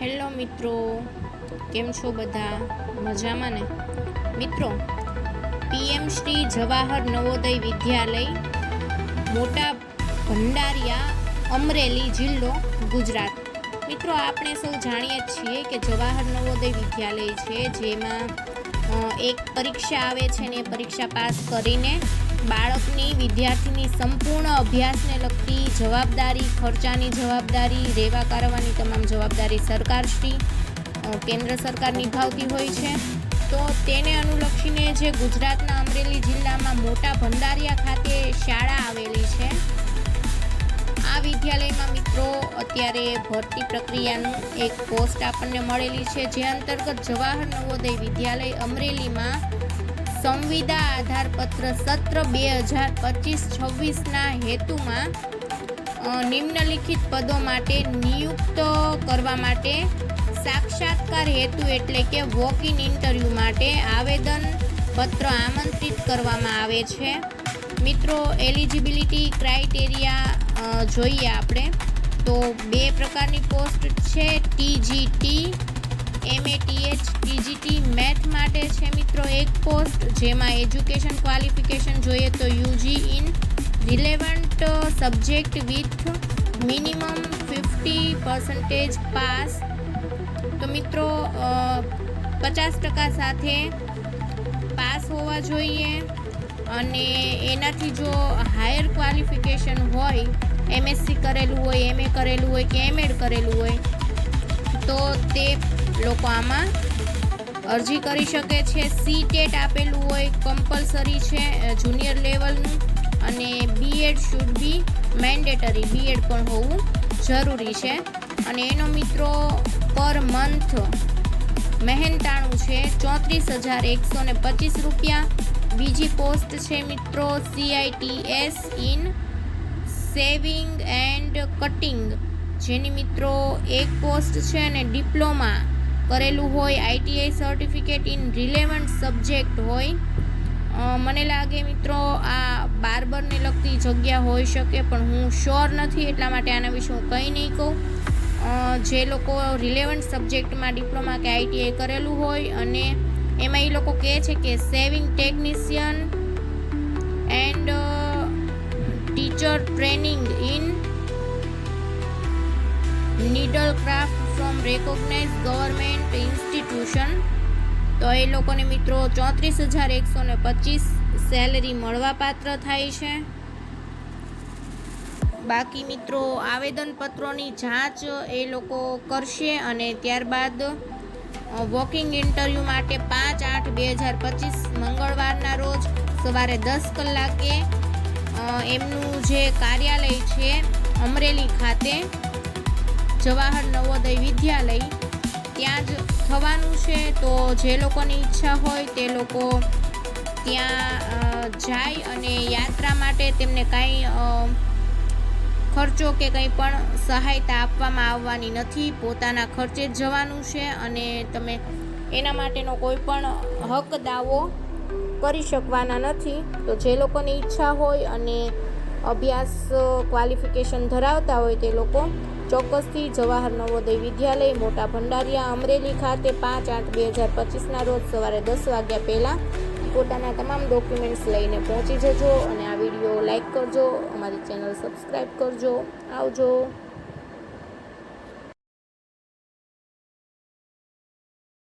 Hello મિત્રો, કેમ છો બધા? મજામાં ને? મિત્રો, પીએમ શ્રી જવાહર નવોદય વિદ્યાલય, મોટા ભંડારિયા, અમરેલી જિલ્લો, ગુજરાત. મિત્રો, આપણે સૌ જાણીએ છીએ કે જવાહર નવોદય વિદ્યાલય છે, જેમાં એક પરીક્ષા આવે છે ને એ પરીક્ષા પાસ કરીને બાળકની વિદ્યાર્થીની સંપૂર્ણ અભ્યાસને લગતી જવાબદારી, ખર્ચાની જવાબદારી, રેવા કરવાની તમામ જવાબદારી સરકારશ્રી કેન્દ્ર સરકાર નિભાવતી હોય છે. તો તેને અનુલક્ષીને જે ગુજરાતના અમરેલી જિલ્લામાં મોટા ભંડારિયા ખાતે શાળા આવેલી છે, આ વિદ્યાલયમાં મિત્રો અત્યારે ભરતી પ્રક્રિયાનું એક પોસ્ટ આપણને મળેલી છે. જે અંતર્ગત જવાહર નવોદય વિદ્યાલય અમરેલીમાં સંવિદા આધારપત્ર સત્ર બે હજાર પચીસ છવ્વીસના હેતુમાં નિમ્નલિખિત પદો માટે નિયુક્ત કરવા માટે સાક્ષાત્કાર હેતુ એટલે કે વોક ઇન ઇન્ટરવ્યૂ માટે આવેદન પત્ર આમંત્રિત કરવામાં આવે છે. મિત્રો, એલિજિબિલિટી ક્રાઇટેરિયા જોઈએ આપણે. તો બે પ્રકારની પોસ્ટ છે ટીજીટી એમએટીએચ ટીજીટી મેથ માટે છે મિત્રો એક પોસ્ટ જેમાં એજ્યુકેશન ક્વોલિફિકેશન જોઈએ તો UG in relevant subject with minimum fifty percentage pass તો મિત્રો પચાસ ટકા સાથે પાસ હોવા જોઈએ અને એનાથી જો હાયર ક્વોલિફિકેશન હોય એમએસસી કરેલું હોય એમએ કરેલું હોય કે એમએડ કરેલું હોય, તો તે લોકો આમાં અરજી કરી શકે છે. સી ટેટ આપેલું હોય કમ્પલસરી છે જુનિયર લેવલનું અને B Ed should be mandatory B Ed પણ હોવું જરૂરી છે. અને એનો મિત્રો પર મંથ મહેનતાણું છે ચોત્રીસ હજાર એકસો ને પચીસ રૂપિયા. બીજી પોસ્ટ છે મિત્રો CITS in sewing and cutting જેની મિત્રો એક પોસ્ટ છે અને ડિપ્લોમા કરેલું હોય ITI certificate in relevant subject હોય. મને લાગે મિત્રો આ બાર્બરને લગતી જગ્યા હોઈ શકે, પણ હું શ્યોર નથી, એટલા માટે આના વિશે હું કંઈ નહીં કહું. જે લોકો રિલેવન્ટ સબ્જેક્ટમાં ડિપ્લોમા કે આઈટીઆઈ કરેલું હોય અને એમાં એ લોકો કહે છે કે sewing technician and teacher training in needle craft from recognize government institution તો એ લોકોને મિત્રો ચોત્રીસ હજાર એકસો ને પચીસ સેલરી મળવાપાત્ર થાય છે. બાકી મિત્રો આવેદનપત્રોની જાંચ એ લોકો કરશે અને ત્યારબાદ વોકિંગ ઇન્ટરવ્યૂ માટે પાંચ આઠ બે હજાર પચીસ મંગળવારના રોજ સવારે દસ કલાકે એમનું જે કાર્યાલય છે અમરેલી ખાતે જવાહર નવોદય વિદ્યાલય, ત્યાં જ થવાનું છે, તો જે લોકોની ઈચ્છા હોય તે લોકો ત્યાં જાય અને યાત્રા માટે તેમને કાંઈ ખર્ચો કે કંઈ પણ સહાયતા આપવામાં આવવાની નથી. પોતાના ખર્ચે જ જવાનું છે અને તમે એના માટેનો કોઈ પણ હક, દાવો કરી શકવાના નથી. તો જે લોકોની ઈચ્છા હોય અને અભ્યાસ ક્વોલિફિકેશન ધરાવતા હોય તે લોકો ચોક્કસથી જવાહર નવોદય વિદ્યાલય, મોટા ભંડારિયા, અમરેલી ખાતે પાંચ આઠ બે હજાર પચીસના રોજ સવારે દસ વાગ્યા પહેલાં પોતાના તમામ ડોક્યુમેન્ટ્સ લઈને પહોંચી જજો અને આ વીડિયો લાઈક કરજો, અમારી ચેનલ સબસ્ક્રાઈબ કરજો. આવજો.